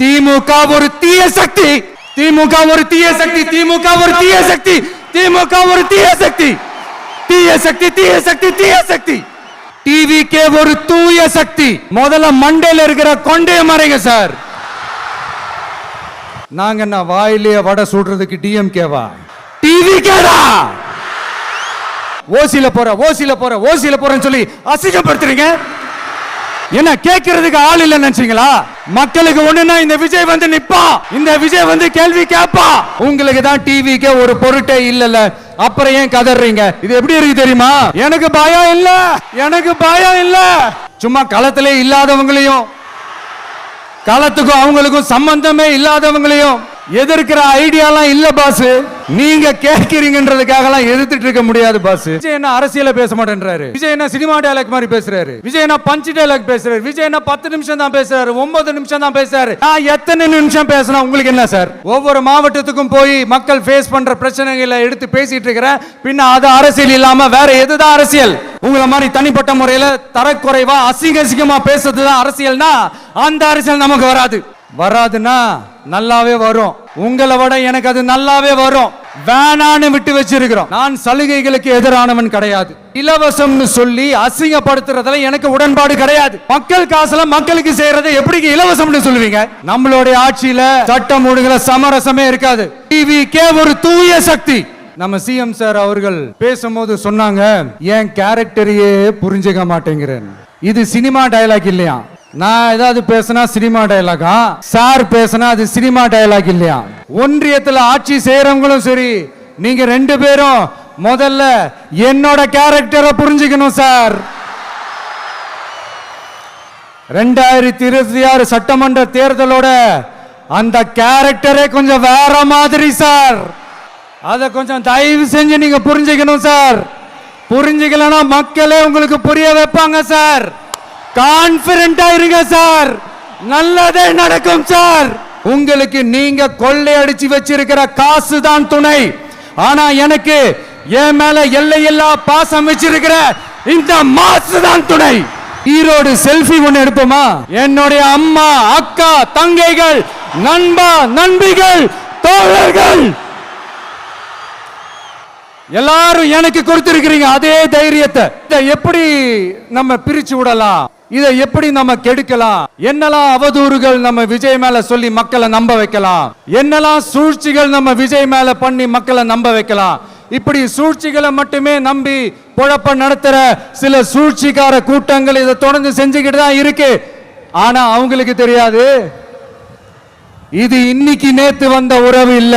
திமுக ஒரு தீய சக்தி. திமுக ஒரு தீய சக்தி திமுக ஒரு தீய சக்தி திமுக ஒரு தீய சக்தி. தீய சக்தி தீய சக்தி தீய சக்தி. டிவி கே ஒரு தூய சக்தி. முதல்ல மண்டையில் இருக்கிற கொண்டைய மறைங்க சார். நாங்க என்ன வாயிலேயே வடை சுடுறதுக்கு டிஎம்கேவா டிவி கேடா ஓசில போற ஓசில போற ஓசில போறேன்னு சொல்லி அசிங்கப்படுத்துறீங்க. என்ன கேட்கறதுக்கு ஆள் இல்ல நினைச்சீங்களா? மக்களுக்கு ஒண்ணுனா இந்த விஜய் வந்து நிப்பா. இந்த விஜய் வந்து கேள்வி கேப்பா. உங்களுக்கு தான் டிவிக்கு ஒரு பொருட்டே இல்லல அப்புறம் ஏன் கதறீங்க? இது எப்படி இருக்கு தெரியுமா? எனக்கு பயம் இல்ல. எனக்கு பயம் இல்ல. சும்மா களத்திலே இல்லாதவங்களையும் களத்துக்கும் அவங்களுக்கும் சம்பந்தமே இல்லாதவங்களையும் எதிர்க்கிற ஐடியாலாம் இல்ல பாஸ் நீங்க கேட்கிறீங்கன்றதுக்காக எல்லாம் எதிர்த்துட்டு இருக்க முடியாது பாஸ் விஜய் என்ன அரசியல பேச மாட்டேன்றாரு. விஜய் என்ன சினிமா டைலாக் மாதிரி பேசுறாரு. விஜய் என்ன பஞ்ச் டைலாக் பேசுறாரு. விஜய் என்ன பத்து நிமிஷம் தான் பேசுறாரு. ஒன்பது நிமிஷம் தான் பேசுறாரு. நான் எத்தனை நிமிஷம் பேசினா உங்களுக்கு என்ன சார் ஒவ்வொரு மாவட்டத்துக்கும் போய் மக்கள் ஃபேஸ் பண்ற பிரச்சனைகளை எடுத்து பேசிட்டு இருக்கிறேன். பின்ன அது அரசியல் இல்லாம வேற எதுதான் அரசியல்? உங்களை மாதிரி தனிப்பட்ட முறையில தரக்குறைவா அசிங்க அசிங்கமா பேசுறது தான் அரசியல்னா அந்த அரசியல் நமக்கு வராது. வராதுன்னா நல்லாவே வரும். உங்களை விட எனக்கு அது நல்லாவே வரும். வேணான்னு விட்டு வச்சிருக்கிறோம். நான் சலுகைகளுக்கு எதிரானவன் கிடையாது. இலவசம்னு சொல்லி அசிங்கப்படுத்துறதுல எனக்கு உடன்பாடு கிடையாது. மக்கள் காசுல மக்களுக்கு செய்யறதை எப்படி இலவசம்னு சொல்லுவீங்க? நம்மளுடைய ஆட்சியில சட்டம் ஒழுங்குல சமரசமே இருக்காது. டிவி கே ஒரு தூய சக்தி. நம்ம சிஎம் சார் அவர்கள் பேசும்போது சொன்னாங்க என் கேரக்டரையே புரிஞ்சுக்க மாட்டேங்கிறேன். இது சினிமா டயலாக் இல்லையா? நான் ஏதாவது பேசினா சினிமா டைலாகா சார் பேசினா அது சினிமா டைலாக் இல்லையா? ஒன்றியத்தில் ஆட்சி செய்யறவங்களும் சரி நீங்க ரெண்டு பேரும் முதல்ல என்னோட கேரக்டரை புரிஞ்சுக்கணும் சார். ரெண்டாயிரத்தி இருபத்தி ஆறு சட்டமன்ற தேர்தலோட அந்த கேரக்டரே கொஞ்சம் வேற மாதிரி சார். அதை கொஞ்சம் தயவு செஞ்சு நீங்க புரிஞ்சுக்கணும் சார். புரிஞ்சுக்கலன்னா மக்களே உங்களுக்கு புரிய வைப்பாங்க சார். கான்பிடண்டா இருங்க சார் நல்லதே நடக்கும் சார் உங்களுக்கு நீங்க கொள்ளையடிச்சு வச்சிருக்கிற காசு தான் துணை. ஆனா எனக்கு என் மேல எல்லையில்லா பாசம் வச்சிருக்கிற இந்த மாசு தான் துணை. ஈரோடு செல்ஃபி ஒன்று எடுப்போமா? என்னுடைய அம்மா அக்கா தங்கைகள் நண்பா நண்பிகள் தோழர்கள். எல்லாரும் எனக்கு கொடுத்திருக்கிறீங்க அதே தைரியத்தை. எப்படி நம்ம பிரிச்சு விடலாம்? இதை எப்படி நம்ம கெடுக்கலாம்? என்னெல்லாம் அவதூறுகள் நம்ம விஜய் மேல சொல்லி மக்களை நம்ப வைக்கலாம்? என்னெல்லாம் சூழ்ச்சிகள் நம்ம விஜய் மேல பண்ணி மக்களை நம்ப வைக்கலாம்? இப்படி சூழ்ச்சிகளை மட்டுமே நம்பி குழப்ப நடத்துற சில சூழ்ச்சிக்கார கூட்டங்கள் இதை தொடர்ந்து செஞ்சுக்கிட்டு தான் இருக்கு. ஆனா அவங்களுக்கு தெரியாது. இது இன்னைக்கு நேத்து வந்த உறவு இல்ல.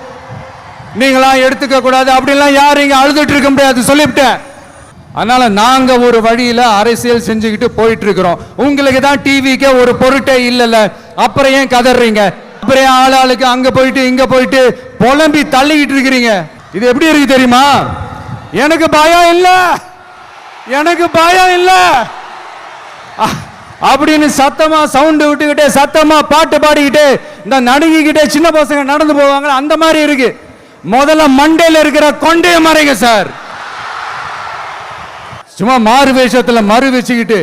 நீங்களாம் எடுத்துக்க கூடாது. அப்படிலாம் யாரும் இங்கே அழுதுட்டு இருக்க முடியாது. சொல்லிவிட்டேன். அதனால நாங்க ஒரு வழியில அரசியல் செஞ்சுக்கிட்டு போயிட்டு இருக்கிறோம் உங்களுக்கு தான் டிவிக்கு ஒரு பொருட்டே இல்லைல்ல. அப்புறம் ஏன் கதறீங்க? அப்புறம் ஏன் ஆள் ஆளுக்கு அங்க போயிட்டு இங்க போயிட்டு புலம்பி தள்ளிக்கிட்டு இருக்கிறீங்க? இது எப்படி இருக்கு தெரியுமா? எனக்கு பயம் இல்ல. எனக்கு பயம் இல்ல. அ- அப்படின்னு சத்தமா சவுண்டு விட்டுக்கிட்டே சத்தமா பாட்டு பாடிக்கிட்டு இந்த நடுங்கிக்கிட்டே சின்ன பசங்க நடந்து போவாங்க அந்த மாதிரி இருக்கு. முதல்ல மண்டையில் இருக்கிற கொண்டைய மறைங்க சார். சும்மா மாறு வேஷத்துல மறு வச்சுக்கிட்டு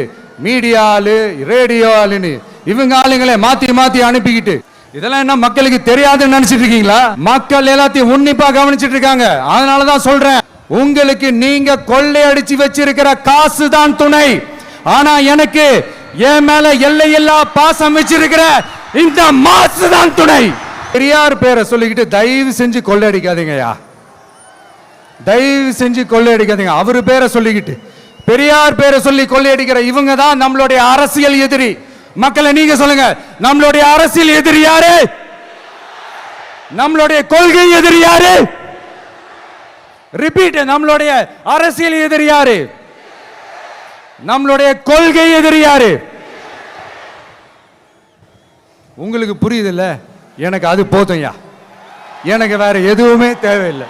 மீடியா ஆளு ரேடியோ ஆளுன்னு இவங்க ஆளுங்களே மாத்தி மாத்தி அனுப்பிக்கிட்டு. இதெல்லாம் என்ன மக்களுக்கு தெரியாதுன்னு நினைச்சிட்டு இருக்கீங்களா? மக்கள் எல்லாத்தையும் உன்னிப்பா கவனிச்சிட்டு இருக்காங்க. அதனாலதான் சொல்றேன். உங்களுக்கு நீங்க கொள்ளையடிச்சு வச்சிருக்கிற காசு தான் துணை. ஆனா எனக்கு என் மேல எல்லையில்லா பாசம் வச்சிருக்கிற இந்த மாசு தான் துணை. பெரியார் பேரை சொல்லிக்கிட்டு தயவு செஞ்சு கொள்ளையடிக்காதீங்கய்யா. தயவு செஞ்சு கொள்ளையடிக்காதீங்க. அவர் பேரை சொல்லிக்கிட்டு. பெரியார் பேரை சொல்லி கொள்ளையடிக்கிற இவங்க தான் நம்மளுடைய அரசியல் எதிரி. மக்களை நீங்க சொல்லுங்க. நம்மளுடைய அரசியல் எதிரி யாரு? நம்மளுடைய கொள்கை எதிரி யாரு? ரிப்பீட் நம்மளுடைய அரசியல் எதிரி யாரு? நம்மளுடைய கொள்கை எதிரி யாரு? உங்களுக்கு புரியுதுல்ல? எனக்கு அது போதும்யா. எனக்கு வேற எதுவுமே தேவையில்லை.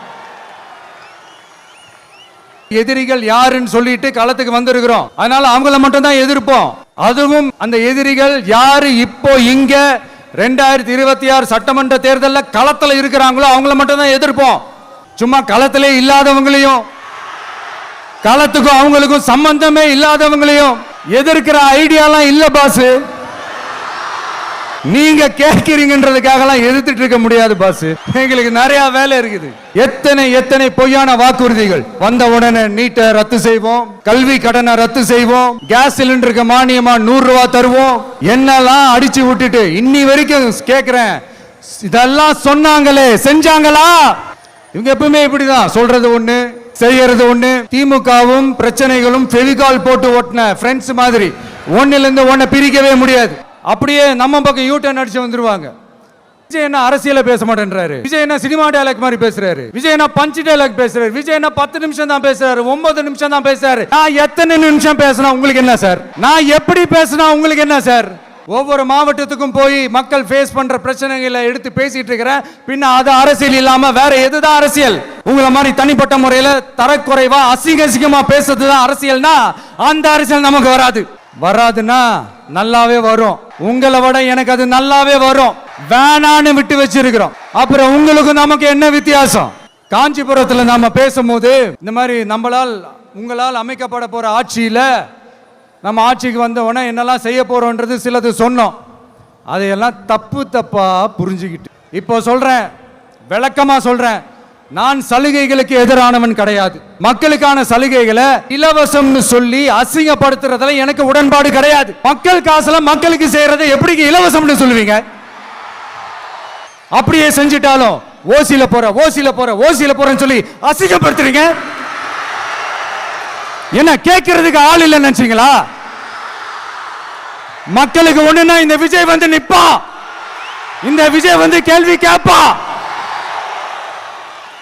எதிரிகள் யாருன்னு சொல்லிட்டு களத்துக்கு வந்திருக்கிறோம். அதனால அவங்கள மட்டும் தான் எதிர்ப்போம். அதுவும் அந்த எதிரிகள் யாரு இப்போ இங்க ரெண்டாயிரத்தி இருபத்தி ஆறு சட்டமன்ற தேர்தலில் களத்தில் இருக்கிறாங்களோ அவங்கள மட்டும் தான் எதிர்ப்போம். சும்மா களத்திலே இல்லாதவங்களையும் களத்துக்கும் அவங்களுக்கும் சம்பந்தமே இல்லாதவங்களையும் எதிர்க்கிற ஐடியாலாம் இல்லை பாசு. நீங்க கேட்கிறீங்கன்றதுக்காகலாம் எதிர்த்துட்டு இருக்க முடியாது பாஸ் எங்களுக்கு நிறைய வேலை இருக்குது. எத்தனை எத்தனை பொய்யான வாக்குறுதிகள். வந்த உடனே நீட்டை ரத்து செய்வோம். கல்வி கடனை ரத்து செய்வோம். கேஸ் சிலிண்டருக்கு மானியமா நூறு ரூபா தருவோம். என்னெல்லாம் அடிச்சு விட்டுட்டு இன்னி வரைக்கும் கேக்குறேன். இதெல்லாம் சொன்னாங்களே செஞ்சாங்களா? இவங்க எப்பவுமே இப்படிதான். சொல்றது ஒண்ணு செய்யறது ஒண்ணு. திமுகவும் பிரச்சனைகளும் செவிகால் போட்டு ஓட்டின ஃப்ரெண்ட்ஸ் மாதிரி. ஒண்ணுல இருந்து பிரிக்கவே முடியாது. அப்படியே நம்ம பக்கம் யூ டர்ன் அடிச்சு வந்துருவாங்க. விஜய் என்ன அரசியல பேச மாட்டேன்றாரு. விஜய் என்ன சினிமா டைலாக் மாதிரி பேசுறாரு. விஜய் என்ன பஞ்சு டைலாக் பேசுறாரு. விஜய் என்ன பத்து நிமிஷம் தான் பேசுறாரு. ஒன்பது நிமிஷம் தான் பேசுறாரு. நான் எத்தனை நிமிஷம் பேசினா உங்களுக்கு என்ன சார்? நான் எப்படி பேசினா உங்களுக்கு என்ன சார்? ஒவ்வொரு மாவட்டத்துக்கும் போய் மக்கள் ஃபேஸ் பண்ற பிரச்சனைகளை எடுத்து பேசிட்டு இருக்கிறேன். பின்ன அது அரசியல் இல்லாம வேற எதுதான் அரசியல்? உங்களை மாதிரி தனிப்பட்ட முறையில தரக்குறைவா அசிங்க அசிங்கமா பேசுறது தான் அரசியல்னா அந்த அரசியல் நமக்கு வராது. வராதுன்னா நல்லாவே வரும். உங்களை விட எனக்கு அது நல்லாவே வரும். வேணான்னு விட்டு வச்சிருக்கிறோம். அப்புறம் உங்களுக்கும் நமக்கு என்ன வித்தியாசம்? காஞ்சிபுரத்துல நாம பேசும்போது இந்த மாதிரி நம்மளால் உங்களால் அமைக்கப்பட போற ஆட்சியில நம்ம ஆட்சிக்கு வந்த உடனே என்னெல்லாம் செய்ய போறோன்றது சிலது சொன்னோம். அதையெல்லாம் தப்பு தப்பா புரிஞ்சுக்கிட்டு. இப்போ சொல்றேன். விளக்கமா சொல்றேன். நான் சலுகைகளுக்கு எதிரானவன் கிடையாது. மக்களுக்கான சலுகைகளை இலவசம்னு சொல்லி அசிங்கப்படுத்துறதுல எனக்கு உடன்பாடு கிடையாது. மக்கள் காசுல மக்களுக்கு செய்யறத எப்படி இலவசம்னு சொல்லுவீங்க? அப்படியே செஞ்சிட்டாலும் ஓசியில போற ஓசியில போற ஓசியில போறேன்னு சொல்லி அசிங்கப்படுத்துறீங்க? என்ன கேட்கறதுக்கு ஆள் இல்லை நினைச்சீங்களா? மக்களுக்கு ஒண்ணுன்னா இந்த விஜய் வந்து நிப்பான். இந்த விஜய் வந்து கேள்வி கேட்பான்.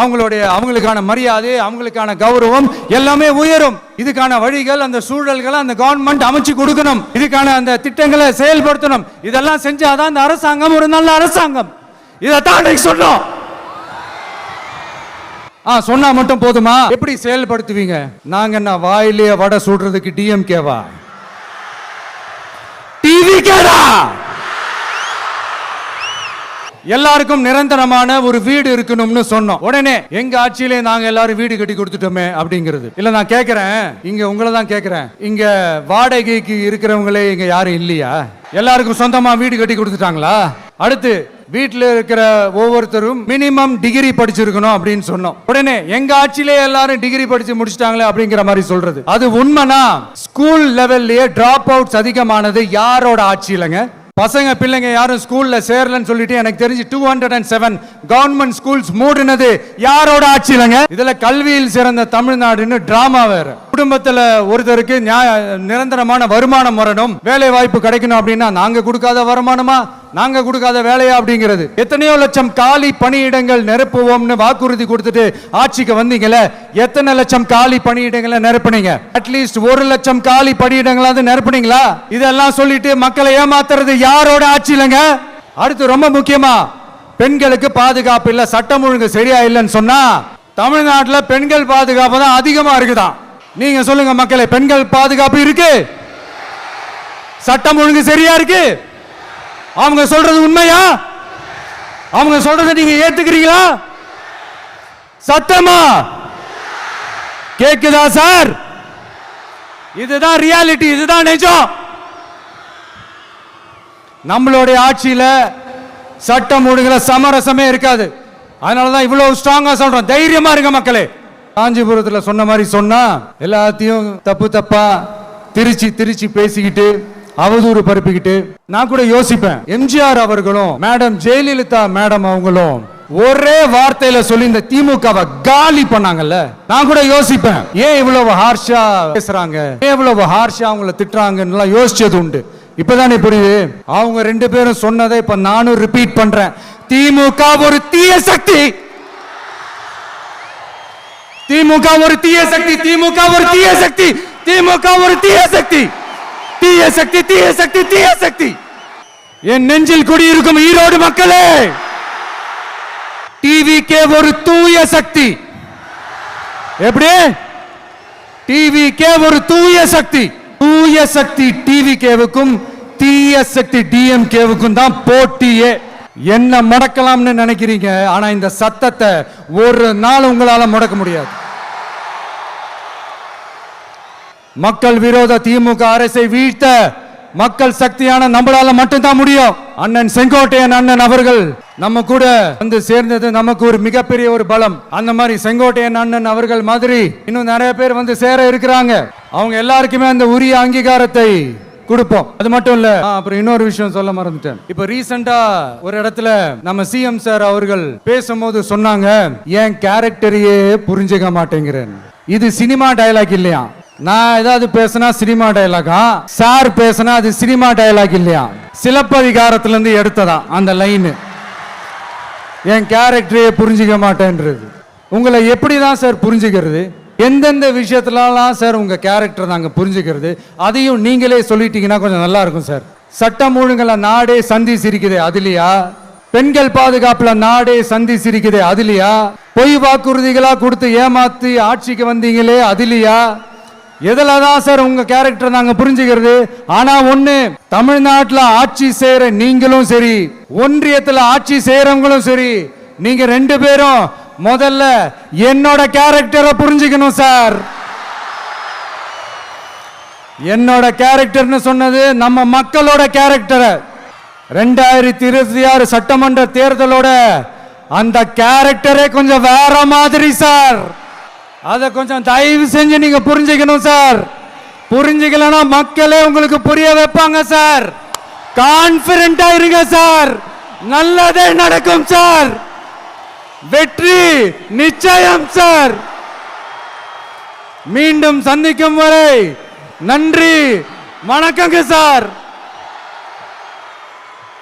அவங்களுடைய அவங்களுக்கான மரியாதை அவங்களுக்கான கௌரவம் எல்லாமே உயரும். இதுக்கான வழிகள் அந்த சூழல்களை அந்த கவர்மெண்ட் அமைச்சு கொடுக்கணும். இதுக்கான அந்த திட்டங்களை செயல்படுத்தணும். இதெல்லாம் செஞ்சாதான் அந்த அரசாங்கம் ஒரு நல்ல அரசாங்கம். இதைத்தான் அன்னைக்கு சொன்னோம். ஆ சொன்னா மட்டும் போதுமா? எப்படி செயல்படுத்துவீங்க? நாங்க என்ன வாயிலேயே வடை சுடுறதுக்கு டிஎம்கேவா டிவி கேடா எல்லாருக்கும் நிரந்தரமான ஒரு வீடு இருக்கணும்னு சொன்னோம். உடனே எங்க ஆட்சியிலே நாங்க எல்லாரும் வீடு கட்டி கொடுத்துட்டோமே அப்படிங்கிறது. இல்ல நான் கேக்குறேன். இங்க உங்களை தான் கேக்குறேன். இங்க வாடகைக்கு இருக்கிறவங்களே இங்க யாரும் இல்லையா? எல்லாருக்கும் சொந்தமா வீடு கட்டி கொடுத்துட்டாங்களா? அடுத்து வீட்டில் இருக்கிற ஒவ்வொருத்தரும் மினிமம் டிகிரி படிச்சிருக்கணும் அப்படின்னு சொன்னோம். உடனே எங்க ஆட்சியிலே எல்லாரும் டிகிரி படிச்சு முடிச்சிட்டாங்களே அப்படிங்கிற மாதிரி சொல்றது. அது உண்மைனா ஸ்கூல் லெவல்லயே டிராப் அவுட்ஸ் அதிகமானது யாரோட ஆட்சியிலங்க பசங்க பிள்ளைங்க யாரும் ஸ்கூல்ல சேரலன்னு சொல்லிட்டு எனக்கு தெரிஞ்சு two hundred and seven government schools மூடினது யாரோட ஆட்சியிலங்க இதுல கல்வியில் சிறந்த தமிழ்நாடுன்னு டிராமா வேற. குடும்பத்துல ஒருத்தருக்கு நியாய நிரந்தரமான வருமானம் வரணும் வேலை வாய்ப்பு கிடைக்கணும் அப்படின்னா நாங்க கொடுக்காத வருமானமா? நாங்க கொடுக்காத வேலையா அப்படிங்கிறது. எத்தனையோ லட்சம் காலி பணியிடங்கள் நிரப்புவோம்னு வாக்குறுதி கொடுத்துட்டு ஆட்சிக்கு வந்தீங்கல்ல? எத்தனை லட்சம் காலி பணியிடங்களை நிரப்புனீங்க? அட்லீஸ்ட் ஒரு லட்சம் காலி பணியிடங்களாவது நிரப்புனீங்களா? இதெல்லாம் சொல்லிட்டு மக்களை ஏமாத்துறது யாரோட ஆட்சி இல்லைங்க? அடுத்து ரொம்ப முக்கியமா பெண்களுக்கு பாதுகாப்பு இல்லை சட்டம் ஒழுங்கு சரியா இல்லைன்னு சொன்னா தமிழ்நாட்டுல பெண்கள் பாதுகாப்பு தான் அதிகமா இருக்குதாம். நீங்க சொல்லுங்க மக்களே பெண்கள் பாதுகாப்பு இருக்கு? சட்டம் ஒழுங்கு சரியா இருக்கு? அவங்க சொல்றது உண்மையா? அவங்க சொல்றதை நீங்க ஏத்துக்கிறீங்களா? சத்தமா? கேக்குதா சார்? இதுதான் ரியாலிட்டி இதுதான் நிஜம். நம்மளுடைய ஆட்சியில சட்டம் ஒழுங்குல சமரசமே இருக்காது. அதனால தான் இவ்வளவு ஸ்ட்ராங்கா சொல்றோம் தைரியமா இருங்க மக்களே. காஞ்சிபுரத்தில் சொன்ன மாதிரி சொன்னால் எல்லாத்தையும் தப்பு தப்பா திருச்சி திருச்சி பேசிக்கிட்டு அவதூறு பரப்பிக்கிட்டு. நான் கூட யோசிப்பேன். எம்ஜிஆர் அவர்களும் மேடம் ஜெயலலிதா மேடம் அவங்களும் ஒரே வார்த்தையில சொல்லி இந்த திமுகவை காலி பண்ணாங்கல்ல? நான் கூட யோசிப்பேன். ஏன் இவ்வளவு ஹார்ஷா பேசுறாங்க? ஏன் இவ்வளவு ஹார்ஷா அவங்கள திட்டுறாங்கன்னு யோசிச்சது உண்டு. இப்பதானே புரியுது? அவங்க ரெண்டு பேரும் சொன்னதை இப்ப நானும் ரிப்பீட் பண்றேன். திமுக ஒரு தீய சக்தி. திமுக ஒரு தீய சக்தி திமுக ஒரு தீய சக்தி திமுக ஒரு தீய சக்தி தீய சக்தி தீய சக்தி தீய சக்தி. என் நெஞ்சில் குடியிருக்கும் ஈரோடு மக்களே டிவி கே ஒரு தூய சக்தி. எப்படி? டிவி கே ஒரு தூய சக்தி. தூய சக்தி டிவி கேவுக்கும் தீய சக்தி டிஎம்கேவுக்கும் தான் போட்டியே. என்ன முடக்கலாம்னு நினைக்கிறீங்க? ஆனா இந்த சத்தத்தை ஒரு நாள் உங்களால முடக்க முடியாது. மக்கள் விரோத திமுக அரசை வீழ்த்த மக்கள் சக்தியான நம்மளால மட்டும்தான் முடியும். அண்ணன் செங்கோட்டையன் அண்ணன் அவர்கள் நம்ம கூட வந்து சேர்ந்தது நமக்கு ஒரு மிகப்பெரிய ஒரு பலம். அந்த மாதிரி செங்கோட்டையன் அண்ணன் அவர்கள் மாதிரி இன்னும் நிறைய பேர் வந்து சேர இருக்கிறாங்க. அவங்க எல்லாருக்குமே அந்த உரிய அங்கீகாரத்தை கொடுப்போம். அது மட்டும் இல்ல அப்புறம் இன்னொரு விஷயம் சொல்ல மறந்துட்டேன். இப்ப ரீசெண்டா ஒரு இடத்துல நம்ம சிஎம் சார் அவர்கள் பேசும்போது சொன்னாங்க என் கேரக்டரையே புரிஞ்சுக்க மாட்டேங்கிறேன். இது சினிமா டயலாக் இல்லையா? நான் ஏதாவது பேசினா சினிமா டைலாகா சார் பேசினா அது சினிமா டயலாக் இல்லையா? சிலப்பதிகாரத்திலேருந்து எடுத்ததா? அந்த லைனு என் கேரக்டரையே புரிஞ்சிக்க மாட்டேன்றது. உங்களை எப்படி தான் சார் புரிஞ்சுக்கிறது? எந்தெந்த விஷயத்துலலாம் சார் உங்கள் கேரக்டர் நாங்கள் புரிஞ்சுக்கிறது? அதையும் நீங்களே சொல்லிட்டீங்கன்னா கொஞ்சம் நல்லா இருக்கும் சார். சட்டம் ஒழுங்குல நாடே சந்தி சிரிக்குது அதுலையா? பெண்கள் பாதுகாப்புல நாடே சந்தி சிரிக்குது அதுலையா? பொய் வாக்குறுதிகளாக கொடுத்து ஏமாத்தி ஆட்சிக்கு வந்தீங்களே அதுலையா? எதுல தான் சார் உங்க கேரக்டர் நாங்க புரிஞ்சுக்கிறது? ஆனா ஒண்ணு தமிழ்நாட்டில் ஆட்சி செய்யற நீங்களும் சரி ஒன்றியத்தில் ஆட்சி செய்யறவங்களும் சரி நீங்க ரெண்டு பேரும் முதல்ல என்னோட கேரக்டரை புரிஞ்சுக்கணும் சார். என்னோட கேரக்டர்னு சொன்னது நம்ம மக்களோட கேரக்டரை ரெண்டாயிரத்தி இருபத்தி ஆறு சட்டமன்ற தேர்தலோட அந்த கேரக்டரே கொஞ்சம் வேற மாதிரி சார். அதை கொஞ்சம் தயவு செஞ்சு நீங்க புரிஞ்சுக்கணும் சார். புரிஞ்சுக்கலன்னா மக்களே உங்களுக்கு புரிய வைப்பாங்க சார். கான்பிடண்டா இருங்க சார். நல்லதே நடக்கும் சார். வெற்றி நிச்சயம் சார். மீண்டும் சந்திக்கும் வரை நன்றி வணக்கங்க சார்.